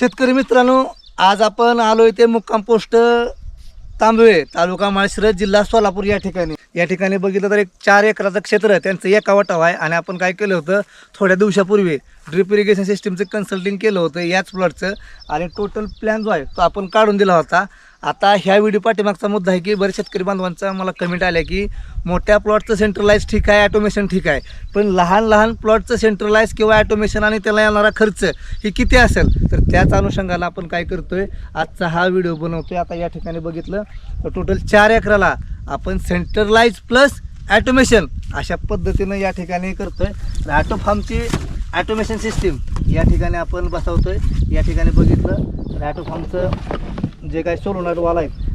शेतकरी मित्रांनो आज आपण आलो इथे मुक्काम पोस्ट तांबवे तालुका माळशिरस जिल्हा सोलापूर या ठिकाणी. या ठिकाणी बघितलं तर एक चार एकराचं क्षेत्र त्यांचं एका वाटाव आहे आणि आपण काय केलं होतं थोड्या दिवसापूर्वी ड्रिप इरिगेशन सिस्टीमचं कन्सल्टिंग केलं होतं याच प्लॉटचं आणि टोटल प्लॅन जो आहे तो आपण काढून दिला होता. आता ह्या व्हिडिओ पाठीमागचा मुद्दा आहे की बरेच शेतकरी बांधवांचा मला कमेंट आल्या की मोठ्या प्लॉटचं सेंट्रलाइज ठीक आहे ॲटोमेशन ठीक आहे. पण लहान लहान प्लॉटचं सेंट्रलाइज किंवा ॲटोमेशन आणि त्याला येणारा खर्च हे किती असेल? तर त्याच अनुषंगाला आपण काय करतोय? आजचा हा व्हिडिओ बनवतोय. आता या ठिकाणी बघितलं. तर टोटल चार एकराला आपण सेंट्रलाइज प्लस ॲटोमेशन अशा पद्धतीनं या ठिकाणी करतो तर ॲटो फार्मची ॲटोमेशन सिस्टीम या ठिकाणी आपण बसवतो आहे या ठिकाणी बघितलं. तर ॲटो फार्मचं जे काही सोलवणार आहेत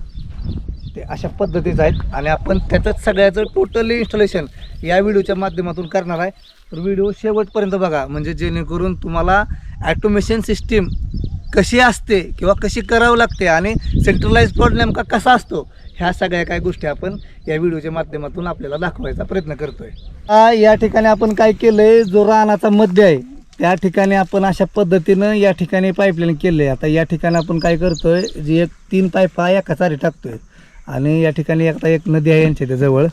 ते अशा पद्धतीचं आहेत आणि आपण त्याचंच सगळ्याचं टोटली इन्स्टॉलेशन या व्हिडिओच्या माध्यमातून करणार आहे. तर व्हिडिओ शेवटपर्यंत बघा म्हणजे जेणेकरून तुम्हाला ॲटोमेशन सिस्टीम कशी असते किंवा कशी करावं लागते आणि सेंट्रलाइज प्लॉट नेमका कसा असतो ह्या सगळ्या काही गोष्टी आपण या व्हिडिओच्या माध्यमातून आपल्याला दाखवायचा प्रयत्न करतोय. या ठिकाणी आपण काय केलंय जो रानाचा मध्य आहे त्या ठिकाणी आपण अशा पद्धतीनं या ठिकाणी पाईपलाईन केलं आहे आता या ठिकाणी आपण काय करतोय जी एक तीन पाईपा एका चारी टाकतोय. आणि या ठिकाणी आता एक नदी आहे यांच्या त्या जवळ.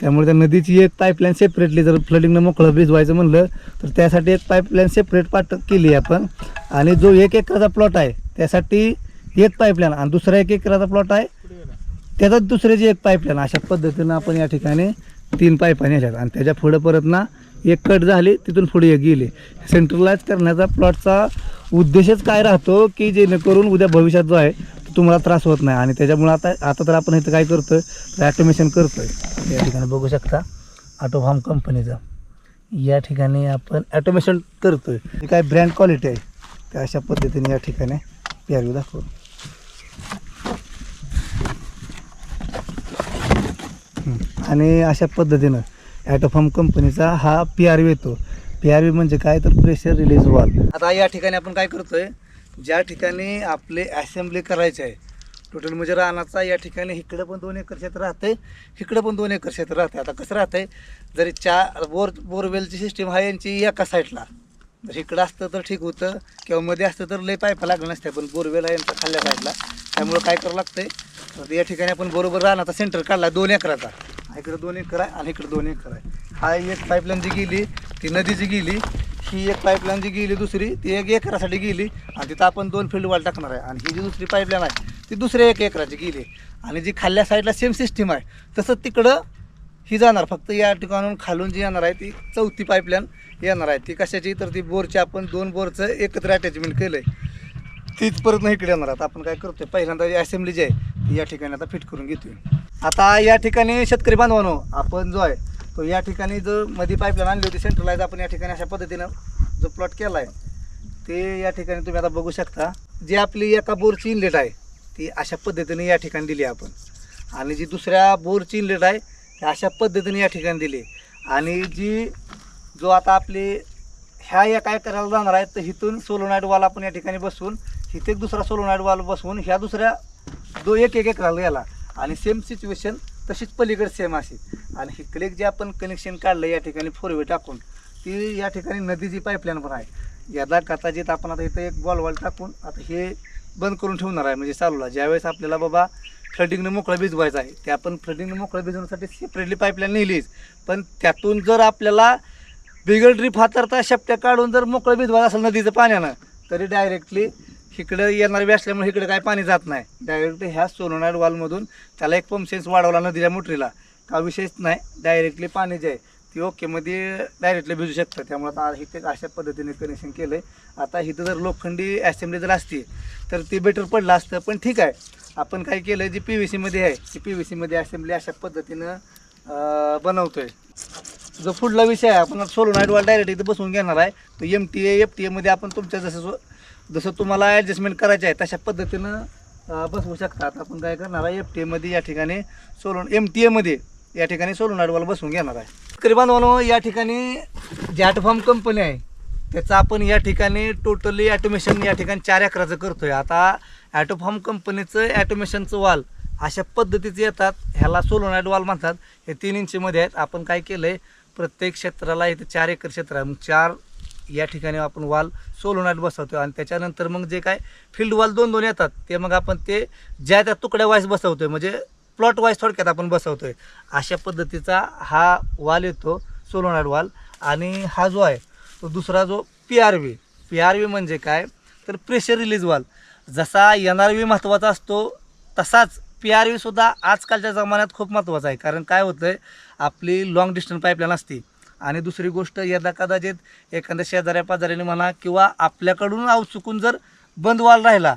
त्यामुळे त्या नदीची एक पाईपलाईन सेपरेटली जर फ्लडिंगनं मोकळं भिजवायचं म्हणलं तर त्यासाठी एक पाईपलाईन सेपरेट पाठ केली आहे आपण. आणि जो एक एकराचा प्लॉट आहे त्यासाठी एक पाईपलाईन आणि दुसरा एक एकराचा प्लॉट आहे त्याचा दुसऱ्याची एक पाईपलाईन अशा पद्धतीनं आपण या ठिकाणी तीन पाईप आणि आणि त्याच्या पुढं परत ना एक कट झाली तिथून पुढे एक गेले. सेंट्रलाइज करण्याचा प्लॉटचा उद्देशच काय राहतो की जेणेकरून उद्या भविष्यात जो आहे तो तुम्हाला त्रास होत नाही. आणि त्याच्यामुळं आता आता तर आपण इथं काय करतो आहे ॲटोमेशन करतोय. या ठिकाणी बघू शकता ऑटोफार्म कंपनीचा या ठिकाणी आपण ॲटोमेशन करतोय. आहे काय ब्रँड क्वालिटी आहे? त्या अशा पद्धतीने या ठिकाणी पी दाखवू आणि अशा पद्धतीनं ॲटोफॉर्म कंपनीचा हा पी आर व्ही येतो. पी आर व्ही म्हणजे काय? तर प्रेशर रिलीज व्हाल आता या ठिकाणी आपण काय करतोय? ज्या ठिकाणी आपले असेंब्ली करायचे आहे टोटल म्हणजे रानाचा या ठिकाणी इकडं पण दोन एकर क्षेत्र राहते इकडं पण दोन एकर क्षेत्र राहते आता कसं राहतंय? जरी चार बोर बोरवेलची सिस्टीम आहे यांची एका साईडला जर इकडं असतं तर ठीक होतं किंवा मध्ये असतं तर लय पायपा लागलं नसते पण बोरवेल आहे यांचा खाल्ल्या साईडला त्यामुळं काय करावं लागतंय? तर या ठिकाणी आपण बरोबर रानाचा सेंटर काढला दोन एकराचा. इकडं दोन एकर आहे आणि इकडं दोन एकर आहे. हा एक पाईपलाईन जी गेली ती नदीची गेली ही एक पाईपलाईन जी गेली दुसरी ती एक एकरासाठी गेली आणि तिथं आपण दोन फील्ड वाल टाकणार आहे. आणि ही जी दुसरी पाईपलाईन आहे ती दुसऱ्या एक एकराची गेली. आणि जी खाल्ल्या साईडला सेम सिस्टीम आहे. तसंच तिकडं ही जाणार फक्त या ठिकाणून खालून जी येणार आहे ती चौथी पाईपलाईन येणार आहे. ती कशाची? तर ती बोरची आपण दोन बोरचं एकत्र अटॅचमेंट केलं आहे तीच परत नाही इकडे येणार. आता आपण काय करतोय पहिल्यांदा जी असेंब्ली जी आहे ती या ठिकाणी आता फिट करून घेतोय. आता या ठिकाणी शेतकरी बांधवानो आपण जो आहे तो या ठिकाणी जो मध्ये पाईपलाईन आणली होती सेंट्रलाइज आपण या ठिकाणी अशा पद्धतीनं जो प्लॉट केला आहे ते या ठिकाणी तुम्ही आता बघू शकता. जी आपली एका बोरची इनलेट आहे ती अशा पद्धतीने या ठिकाणी दिली आपण. आणि जी दुसऱ्या बोरची इनलेट आहे ती अशा पद्धतीने या ठिकाणी दिली. आणि जी जो आता आपली ह्या या काय करायला जाणार आहे तर इथून सोलोनाईट वाल आपण या ठिकाणी बसवून इथे एक दुसरा सोलोनाईट वाल बसवून ह्या दुसऱ्या दो एक एक एकराला गेला आणि सेम सिच्युएशन तशीच पलीकडे सेम अशी. आणि इकडे जे आपण कनेक्शन काढलं या ठिकाणी फोर वे टाकून ती या ठिकाणी नदीची पाईपलाईन पण आहे. यादा कदाचित आपण आता इथं एक बॉलवॉल टाकून आता हे बंद करून ठेवणार आहे म्हणजे चालूला ज्यावेळेस आपल्याला बाबा फ्लडिंगनं मोकळं भिजवायचं आहे ते आपण फ्लडिंगनं मोकळं भिजवण्यासाठी सेपरेटली पाईपलाईन नेलीच. पण त्यातून जर आपल्याला बिगड ड्रीप हातरता शेपट्या काढून जर मोकळं भिजवायचं असेल नदीचं पाण्यानं तरी डायरेक्टली इकडं येणार बी असल्यामुळे इकडे काय पाणी जात नाही. डायरेक्टली ह्या सोलोनाईट वॉलमधून त्याला एक पंप सेन्स वाढवला नदीच्या मोटरीला. का विषयच नाही डायरेक्टली पाणी जे आहे ती ओकेमध्ये डायरेक्टली भिजू शकतं. त्यामुळे आता इथे अशा पद्धतीने कनेक्शन केलं आहे आता इथं जर लोखंडी असेंब्ली जर असती तर ते बेटर पडलं असतं. पण ठीक आहे आपण काय केलं जी पी व्ही सीमध्ये आहे ती पी व्ही सीमध्ये असेंब्ली अशा पद्धतीनं बनवतो बनवतोय. जो पुढला विषय आहे आपण सोलोनाईट वाल डायरेक्ट इथे बसवून घेणार आहे. तो M T A F T एमध्ये आपण तुमच्या जसं जसं तुम्हाला ॲडजस्टमेंट करायचं आहे तशा पद्धतीनं बसवू शकतात आपण काय करणार आहे एफ टी एमध्ये या ठिकाणी सोलून एम टी एमध्ये या ठिकाणी सोलून वाल बसवून घेणार आहे. शेतकरी बांधवांनो या ठिकाणी जॅटफॉर्म कंपनी आहे त्याचं आपण या ठिकाणी टोटली ॲटोमेशन या ठिकाणी चार एकराचं करतोय. आता ॲटोफॉर्म कंपनीचं ॲटोमेशनचं वाल अशा पद्धतीचे येतात. ह्याला सोलोनाईट वाल म्हणतात. हे तीन इंचीमध्ये आहेत. आपण काय केलं आहे प्रत्येक क्षेत्राला इथे चार एकर क्षेत्र आहे. मग चार या ठिकाणी आपण वाल सोलोनाट बसवतो आणि त्याच्यानंतर मग जे काय फील्ड वाल दोन दोन येतात ते मग आपण ते ज्या त्या तुकड्या वाईज बसवतोय म्हणजे प्लॉट वाईज थोडक्यात आपण बसवतोय. अशा पद्धतीचा हा वाल येतो सोलोनाट वाल. आणि हा जो आहे तो दुसरा जो P R V P R V म्हणजे काय? तर प्रेशर रिलीज वाल. जसा एन आर व्ही महत्त्वाचा असतो तसाच पी आर व्हीसुद्धा आजकालच्या जमान्यात खूप महत्त्वाचा आहे. कारण काय होतं आहे आपली लॉंग डिस्टन्स पाईपलाईन असते. आणि दुसरी गोष्ट यदा कदाचित एखाद्या शेजाऱ्या पाजाऱ्याने म्हणा किंवा आपल्याकडून चुकून जर बंद वाल राहिला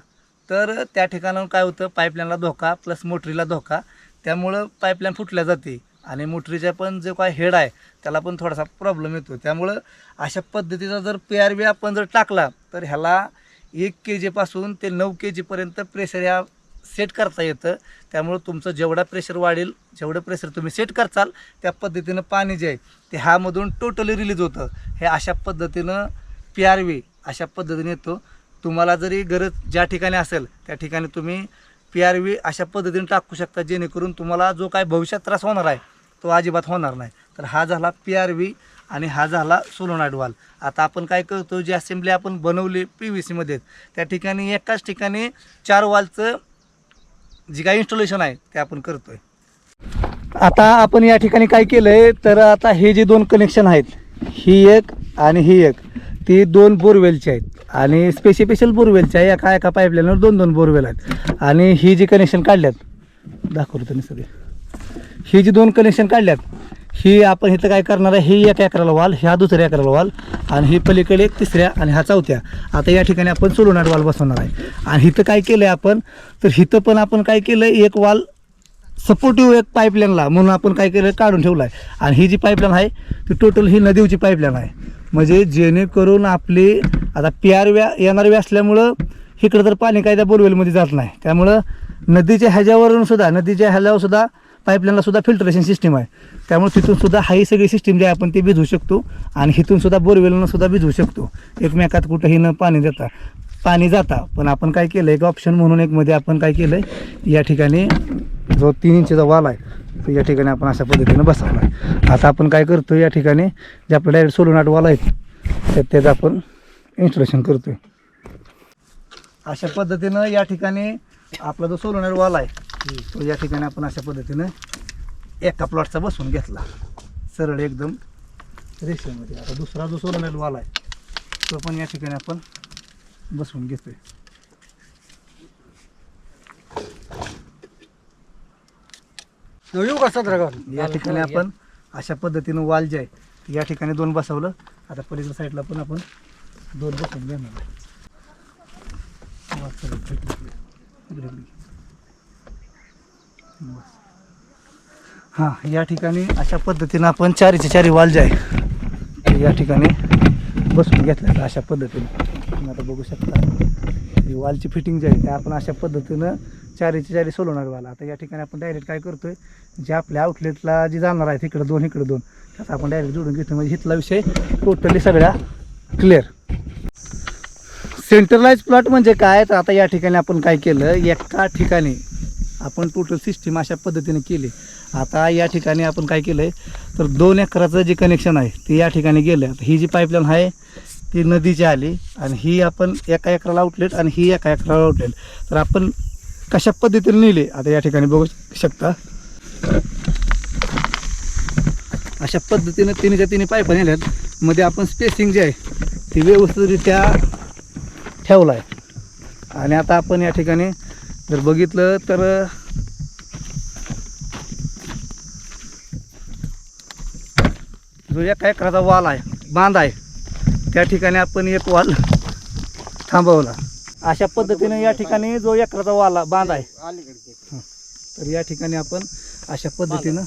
तर त्या ठिकाणाहून काय होतं पाईपलाईनला धोका प्लस मोटरीला धोका. त्यामुळं पाईपलाईन फुटल्या जाते आणि मोटरीच्या पण जो काय हेड आहे त्याला पण थोडासा प्रॉब्लेम येतो. त्यामुळं अशा पद्धतीचा जर पी आर बी आपण जर टाकला तर ह्याला एक के जीपासून ते नऊ के जीपर्यंत प्रेशर ह्या सेट करता येतं. त्यामुळं तुमचं जेवढा प्रेशर वाढेल जेवढं प्रेशर तुम्ही सेट करचाल त्या पद्धतीनं पाणी जे आहे ते ह्यामधून टोटली रिलीज होतं. हे अशा पद्धतीनं पी आर व्ही अशा पद्धतीने येतो. तुम्हाला जरी गरज ज्या ठिकाणी असेल त्या ठिकाणी तुम्ही पी आर व्ही अशा पद्धतीने टाकू शकता जेणेकरून तुम्हाला जो काय भविष्यात त्रास होणार आहे तो अजिबात होणार नाही. तर हा झाला पी आर व्ही आणि हा झाला सोलोनाईट वाल आता आपण काय करतो जी असेंब्ली आपण बनवली पी व्ही सीमध्ये त्या ठिकाणी एकाच ठिकाणी चार वालचं जी काही इन्स्टॉलेशन आहे ते आपण करतोय. आता आपण या ठिकाणी काय केलं आहे तर आता हे जे दोन कनेक्शन आहेत ही एक आणि ही एक ती दोन बोरवेलची आहेत. आणि स्पेसिफिशल बोरवेलची आहे एका एका पाईपलाईनवर दोन दोन बोरवेल आहेत. आणि ही जी कनेक्शन काढल्यात दाखवतो तुम्ही सगळे. ही जी दोन कनेक्शन काढल्यात ही आपण इथं काय करणार आहे? ही एक एकराला वाल ह्या दुसऱ्या एकराला वाल आणि ही पलीकडे एक तिसऱ्या आणि ह्या चौथ्या. आता या ठिकाणी आपण सोलोनाट वाल बसवणार आहे. आणि इथं काय केलं आहे आपण? तर इथं पण आपण काय केलं एक वाल सपोर्टिव्ह एक पाईपलाईनला म्हणून आपण काय केलं काढून ठेवलं आहे आणि ही जी पाईपलाईन आहे ती टोटल ही नदीवची पाईपलाईन आहे. म्हणजे जेणेकरून आपली आता पी आर व्या येणार व्या असल्यामुळं इकडं तर पाणी काय त्या बोरवेलमध्ये जात नाही. त्यामुळं नदीच्या ह्याच्यावरून सुद्धा नदीच्या ह्याच्यावर सुद्धा पाईपलाईनला सुद्धा फिल्टरेशन सिस्टीम आहे. त्यामुळे तिथून सुद्धा हा ही सगळी सिस्टीम जे आपण ते भिजवू शकतो आणि इथून सुद्धा बोरवेलनं सुद्धा भिजवू शकतो. एकमेकात कुठंही न पाणी देता पाणी जाता पण आपण काय केलं एक ऑप्शन म्हणून एक मध्ये आपण काय केलं आहे या ठिकाणी जो तीन इंचचा वाल आहे तो या ठिकाणी आपण अशा पद्धतीनं बसवला आहे आता आपण काय करतो या ठिकाणी जे आपलं डायरेक्ट सोलोनाट वाल आहेत तर त्याचं आपण इन्स्टॉलेशन करतो अशा पद्धतीनं या ठिकाणी आपला जो सोलोनाट वाल आहे तो या ठिकाणी आपण अशा पद्धतीनं एका प्लॉटचा बसवून घेतला. सरळ एकदम रेषेमध्ये. आता दुसरा जो सोलोनाट वाल आहे तो पण या ठिकाणी आपण बसवून घेतोय. येऊ का या ठिकाणी आपण अशा पद्धतीनं वाल जे आहे या ठिकाणी दोन बसवलं. आता पलीकडच्या साईडला पण आपण दोन बसवून घेणार आहे. वाल सरळ इकडे, इकडे. इकडे, इकडे. बस. हां या ठिकाणी अशा पद्धतीनं आपण चारीचे चारी वाल जे आहे या ठिकाणी बसून घेतलं अशा पद्धतीने. तुम्ही आता बघू शकता ही वालची फिटिंग जी आहे ते आपण अशा पद्धतीनं चारीचे चारी सोलवणार वाला. आता या ठिकाणी आपण डायरेक्ट काय करतोय जे आपल्या आउटलेटला जे जाणार आहे तिकडं दोन इकडं दोन त्याचा आपण डायरेक्ट जोडून घेतो म्हणजे इथला विषय टोटली सगळ्या क्लिअर सेंट्रलाइज प्लॉट म्हणजे काय? तर आता या ठिकाणी आपण काय केलं एका ठिकाणी आपण टोटल सिस्टीम अशा पद्धतीने केली. आता या ठिकाणी आपण काय केलं आहे तर दोन एकराचं जे कनेक्शन आहे ते या ठिकाणी गेलं आता ही जी पाईपलाईन आहे ती नदीची आली आणि ही आपण एका एकराला आउटलेट आणि ही एका एकराला आउटलेट तर आपण कशा पद्धतीने नेले? आता या ठिकाणी बघू शकता. अशा पद्धतीनं तिन्हीच्या तिन्ही पाईपा नेल्यात. मध्ये आपण स्पेसिंग जे आहे ती व्यवस्थितरित्या ठेवला आहे आणि आता आपण या ठिकाणी जर बघितलं तर जो एका एकराचा वाल आहे बांध आहे त्या ठिकाणी आपण एक वाल थांबवला. अशा पद्धतीने या ठिकाणी जो एकराचा वाला बांध आहे. तर या ठिकाणी आपण अशा पद्धतीनं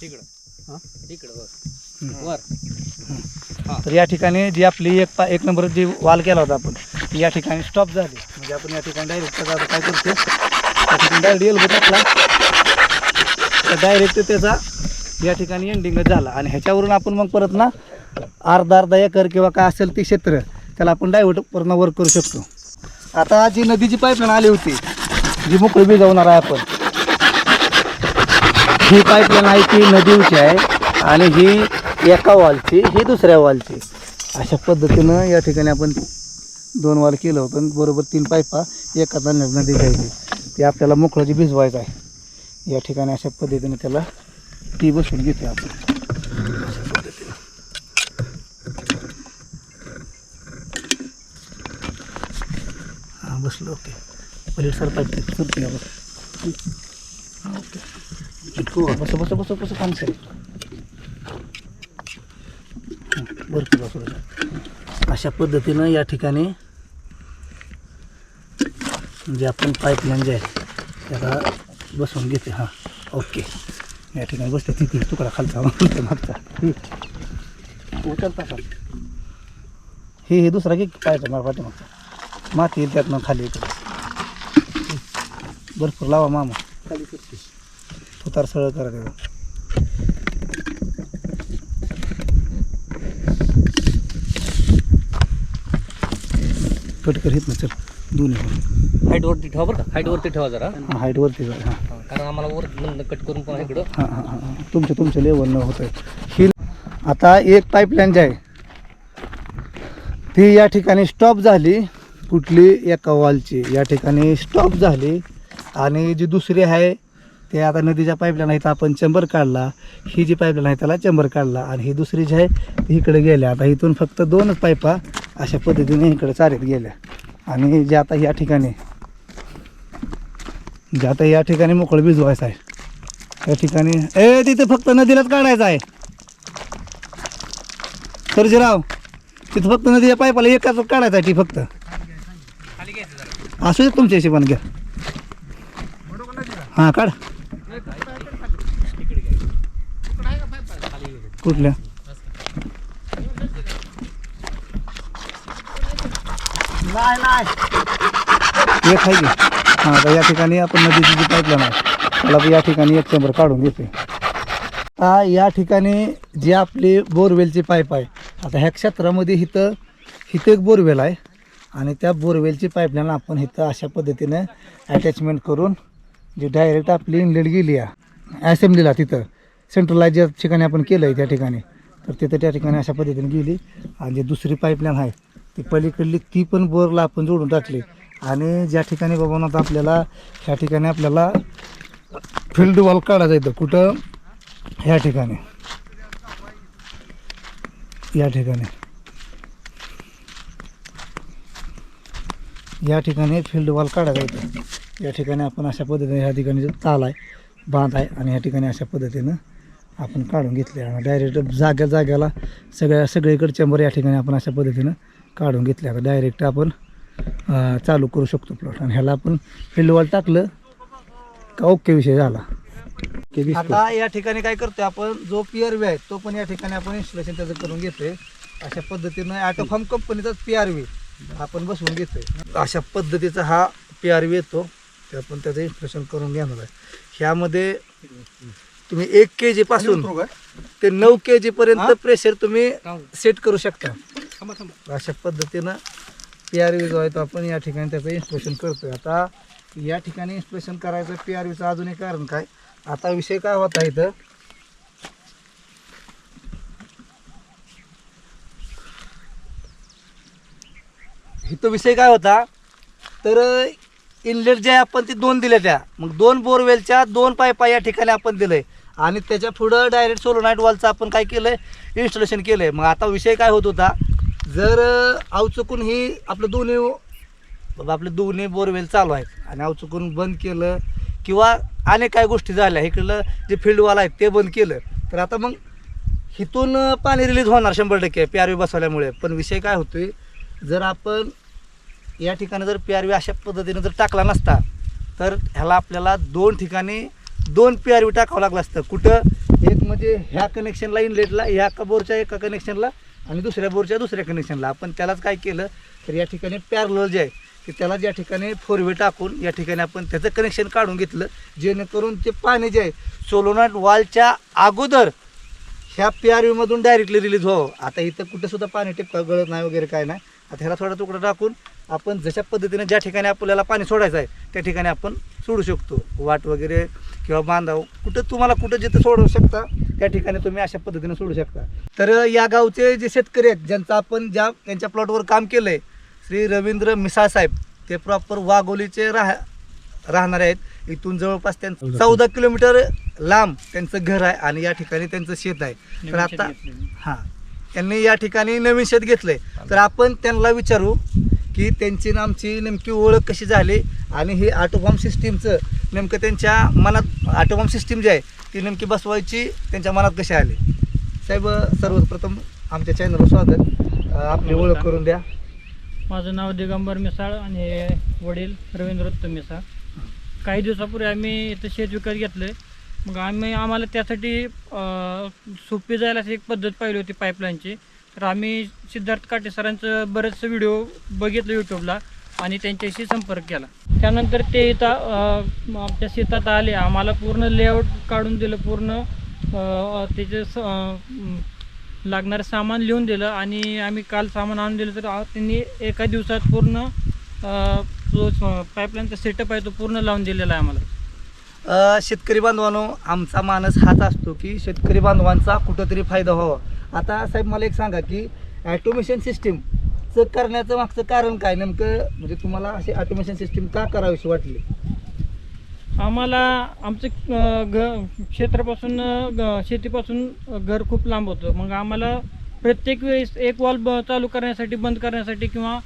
तिकडं. तिकडं हम्म. वर. तर या ठिकाणी जी आपली एक पा एक नंबर जी वाल केला होता आपण या ठिकाणी स्टॉप झाली. म्हणजे आपण या ठिकाणी डायरेक्ट त्याचा काय करतो त्या ठिकाणी डायरेक्ट एल्बो टाकला तर डायरेक्ट त्याचा या ठिकाणी एंडिंगच झाला. आणि ह्याच्यावरून आपण मग परत ना अर्धा अर्धा एकर किंवा काय असेल ते क्षेत्र त्याला आपण डायव्हर्ट पूर्ण वर्क करू शकतो. आता जी नदीची पाईपलाईन आली होती जी मोकळी भिजवणार आहे आपण ही पाईपलाईन आहे ती नदीची आहे आणि ही एका वॉलची ही दुसऱ्या वॉलची अशा पद्धतीनं या ठिकाणी आपण दोन वाल केलं होतं आणि बरोबर तीन पायपा एका तांदळात नदी घ्यायची ते आपल्याला मोकळाची भिजवायचं आहे या ठिकाणी अशा पद्धतीने त्याला ती बसून घेते आपण. अशा पद्धतीनं हां बसलं ओके. पहिले सर पाईप सुरती बस. ओके. हो बस बस बस बस काम सर. बरं बसू अशा पद्धतीनं या ठिकाणी जे आपण पाईपलाईन जे आहे त्याला बसवून घेते. हां ओके. या ठिकाणी बसते. तिथे तुकडा खालचा मागचा. उचलता का हे हे दुसरा की पाहायचं मला पाठीमागचा माती येईल त्यातनं खाली भरपूर लावा मामा. खाली करते उतार सरळ करा कट कर हित ना चल. दोन्ही हाईट वरती ठेवा बरं का? हाईट वरती ठेवा जरा. हाईट वरती जा हां. कारण आम्हाला वर कट करून पण इकडं. हां हां. तुमच्या तुमच्या लेवलनं होतं ही आता एक पाईपलाईन जी आहे ती या ठिकाणी स्टॉप झाली. कुठली? एका वॉलची या ठिकाणी स्टॉप झाली. आणि जी दुसरी आहे ते आता नदीच्या पाईपलाईन आहे तर आपण चेंबर काढला. ही जी पाईपलाईन आहे त्याला चेंबर काढला. आणि ही दुसरी जी आहे ती इकडे गेल्या. आता इथून फक्त दोनच पाईपा अशा पद्धतीने इकडे चारीत गेल्या. आणि जे आता या ठिकाणी जे आता या ठिकाणी मोकळं भिजवायचं आहे. या ठिकाणी ए तिथे फक्त नदीलाच काढायचं आहे. सर्जीराव तिथं फक्त नदीच्या पाईपाला एकाच काढायचं आहे ती फक्त. असू दे तुमच्या हिशेबान घ्या. हां काढ. कुठल्या? नाही नाही. एक आहे की? हां आता या ठिकाणी आपण नदीची जी पाईपलाईन आहे त्याला या ठिकाणी एक चंबर काढून घेते आता या ठिकाणी जी आपली बोरवेलची पाईप आहे आता ह्या क्षेत्रामध्ये इथं इथं एक बोरवेल आहे. आणि त्या बोरवेलची पाईपलाईन आपण इथं अशा पद्धतीनं अटॅचमेंट करून जी डायरेक्ट आपली इनलेट गेली आहे असेंब्लीला तिथं सेंट्रलाइज ज्या ठिकाणी आपण केलं आहे त्या ठिकाणी तर तिथं त्या ठिकाणी अशा पद्धतीने गेली. आणि जी दुसरी पाईपलाईन आहे ती पलीकडली ती पण बोरला आपण जोडून टाकली. आणि ज्या ठिकाणी बाबा आता आपल्याला ह्या ठिकाणी आपल्याला फील्ड वॉल काढायचा येतं कुठं? ह्या ठिकाणी. या ठिकाणी. या ठिकाणी फील्ड वॉल काढायचा येतं या ठिकाणी आपण अशा पद्धतीने ह्या ठिकाणी जो ताल आहे बांध आहे आणि ह्या ठिकाणी अशा पद्धतीनं आपण काढून घेतले. आणि डायरेक्ट जाग्या जाग्याला सगळ्या सगळीकडे चेंबर या ठिकाणी आपण अशा पद्धतीनं काढून घेतले आता डायरेक्ट आपण चालू करू शकतो प्लॉट आणि ह्याला आपण फील्ड वॉल टाकलं का ओके विषय झाला. आता या ठिकाणी काय करतोय आपण जो पी आहे तो पण या ठिकाणी आपण इन्स्टॉलेशन त्याचं करून घेतोय. अशा पद्धतीनं ॲटोफार्म कंपनीचाच पी आर व्ही आपण बसवून घेतोय. अशा पद्धतीचा हा पी आर व्ही येतो ते आपण त्याचं इन्स्टॉलेशन करून घेणार आहे. ह्यामध्ये तुम्ही एक के जी पासून ते नऊ के जी पर्यंत प्रेशर तुम्ही सेट करू शकता. अशा पद्धतीनं पी आर व्ही जो आहे तो आपण या ठिकाणी त्याचं इन्स्पेक्शन करतोय. आता या ठिकाणी इन्स्पेक्शन करायचं पी आर व्हीचं अजून एक कारण काय? आता विषय काय होता इथं? इथं विषय काय होता? तर इनलेट जे आहे आपण ते दोन दिल्या त्या. मग दोन बोरवेलच्या दोन पायपा या ठिकाणी आपण दिलंय. आणि त्याच्या पुढं डायरेक्ट सोलोनाईट वॉलचं आपण काय केलंय? इन्स्टॉलेशन केलंय. मग आता विषय काय होत होता? जर अवचुकून ही आपलं दोन्ही बाबा आपले दोन्ही बोरवेल चालू आहेत आणि अवचुकून बंद केलं किंवा अनेक काय गोष्टी झाल्या. इकडलं जे फील्डवाला आहेत ते बंद केलं. तर आता मग इथून पाणी रिलीज होणार शंभर टक्के पी आर व्ही बसवल्यामुळे. पण विषय काय होतोय जर आपण या ठिकाणी जर पी आर व्ही अशा पद्धतीने जर टाकला नसता तर ह्याला आपल्याला दोन ठिकाणी दोन पी आर व्ही टाकावं लागलं असतं. कुठं? एक म्हणजे ह्या कनेक्शनला इनलेटला ह्या का बोरच्या एका कनेक्शनला आणि दुसऱ्या बोरच्या दुसऱ्या कनेक्शनला आपण त्यालाच काय केलं तर या ठिकाणी पॅरल जे आहे की त्याला ज्या ठिकाणी फोर वे टाकून या ठिकाणी आपण त्याचं कनेक्शन काढून घेतलं जेणेकरून ते पाणी जे आहे सोलोनाट वॉलच्या अगोदर ह्या पी आर व्हीमधून डायरेक्टली रिलीज व्हावं. आता इथं कुठंसुद्धा पाणी टिपका गळत नाही वगैरे काय नाही. आता ह्याला थोडा तुकडा टाकून आपण जशा पद्धतीने ज्या ठिकाणी आपल्याला पाणी सोडायचं आहे त्या ठिकाणी आपण सोडू शकतो. वाट वगैरे किंवा बांधाव कुठं तुम्हाला कुठं जिथं सोडू शकता त्या ठिकाणी तुम्ही अशा पद्धतीने सोडू शकता. तर या गावचे जे शेतकरी आहेत ज्यांचं आपण ज्या त्यांच्या प्लॉटवर काम केलं आहे श्री रवींद्र मिसाळ साहेब ते प्रॉपर वाघोलीचे राह राहणारे आहेत. इथून जवळपास त्यांचं चौदा किलोमीटर लांब त्यांचं घर आहे आणि या ठिकाणी त्यांचं शेत आहे. तर आता हां त्यांनी या ठिकाणी नवीन शेत घेतलंय. तर आपण त्यांना विचारू की त्यांची आणि आमची नेमकी ओळख कशी झाली आणि हे ऑटोफॉर्म सिस्टीमचं नेमकं त्यांच्या मनात ऑटोफॉर्म सिस्टीम जी आहे ती नेमकी बसवायची त्यांच्या मनात कशी आली? साहेब सर्वप्रथम आमच्या चॅनलवर स्वागत. आपली ओळख करून द्या. माझं नाव दिगंबर मिसाळ आणि वडील रवींद्र उत्तम मिसाळ. काही दिवसापूर्वी आम्ही इथं शेत विकत घेतलं मग आम्ही आम्हाला त्यासाठी सोपी जायला अशी एक पद्धत पाहिली होती पाईपलाईनची तर आम्ही सिद्धार्थ काटे सरांचं बरेचसे व्हिडिओ बघितलं यूट्यूबला आणि त्यांच्याशी संपर्क केला. त्यानंतर ते इथं आमच्या शेतात आले. आम्हाला पूर्ण लेआउट काढून दिलं पूर्ण त्याचं त्याचे स- लागणारं सामान लिहून दिलं आणि आम्ही काल सामान आणून दिलं. तर त्यांनी एका दिवसात पूर्ण जो पाईपलाईनचा सेटअप आहे तो पूर्ण लावून दिलेला आहे आम्हाला. शेतकरी बांधवांनो आमचा मानस हाच असतो की शेतकरी बांधवांचा कुठंतरी फायदा व्हावा. आता साहेब मला एक सांगा की ॲटोमेशन सिस्टीमचं करण्याचं मागचं कारण काय? नेमकं म्हणजे तुम्हाला अशी ॲटोमेशन सिस्टीम का करावीशी वाटली? आम्हाला आमचं घ क्षेत्रापासून ग- शेतीपासून घर खूप लांब होतं. मग आम्हाला प्रत्येक वेळेस एक वॉल ब चालू करण्यासाठी बंद करण्यासाठी किंवा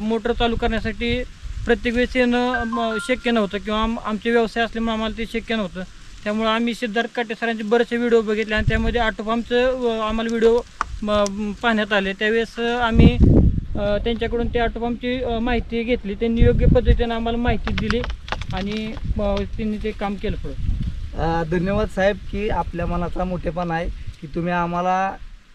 मोटर चालू करण्यासाठी प्रत्येक वेळेस येणं म, शक्य नव्हतं किंवा आम आमचे व्यवसाय असल्यामुळे आम्हाला ते शक्य नव्हतं. त्यामुळं आम्ही सिद्धार्थ काटे सरांचे बरेचसे व्हिडिओ बघितले आणि त्यामध्ये आटोपामचं आम्हाला व्हिडिओ पाहण्यात आले. त्यावेळेस आम्ही त्यांच्याकडून त्या आटोपामची माहिती घेतली. त्यांनी योग्य पद्धतीने आम्हाला माहिती दिली आणि त्यांनी ते काम केलं पुढं. धन्यवाद साहेब की आपल्या मनाचा मोठेपणा आहे की तुम्ही आम्हाला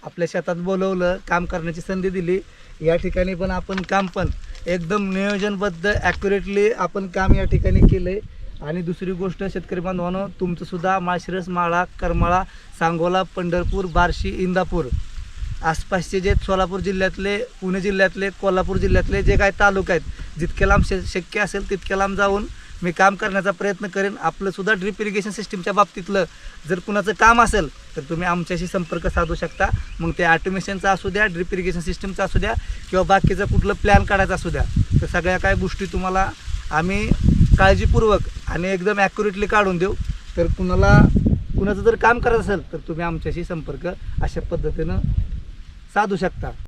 आपल्या शेतात बोलवलं काम करण्याची संधी दिली. या ठिकाणी पण आपण काम पण एकदम नियोजनबद्ध ॲक्युरेटली आपण काम या ठिकाणी केलं आहे आणि दुसरी गोष्ट शेतकरी बांधवांनो तुमचं सुद्धा माळशिरस माळा करमाळा सांगोला पंढरपूर बार्शी इंदापूर आसपासचे जे सोलापूर जिल्ह्यातले पुणे जिल्ह्यातले कोल्हापूर जिल्ह्यातले जे काही तालुका आहेत जितके लांब शे शक्य असेल तितक्या लांब जाऊन मी काम करण्याचा प्रयत्न करेन. आपलंसुद्धा ड्रिप इरिगेशन सिस्टीमच्या बाबतीतलं जर कुणाचं काम असेल तर तुम्ही आमच्याशी संपर्क साधू शकता. मग ते ॲटोमेशनचा असू द्या ड्रिप इरिगेशन सिस्टीमचा असू द्या किंवा बाकीचं कुठलं प्लॅन काढायचा असू द्या तर सगळ्या काही गोष्टी तुम्हाला आम्ही काळजीपूर्वक आणि एकदम ॲक्युरेटली काढून देऊ. तर कुणाला कुणाचं जर काम करायचं असेल तर तुम्ही आमच्याशी संपर्क अशा पद्धतीनं साधू शकता.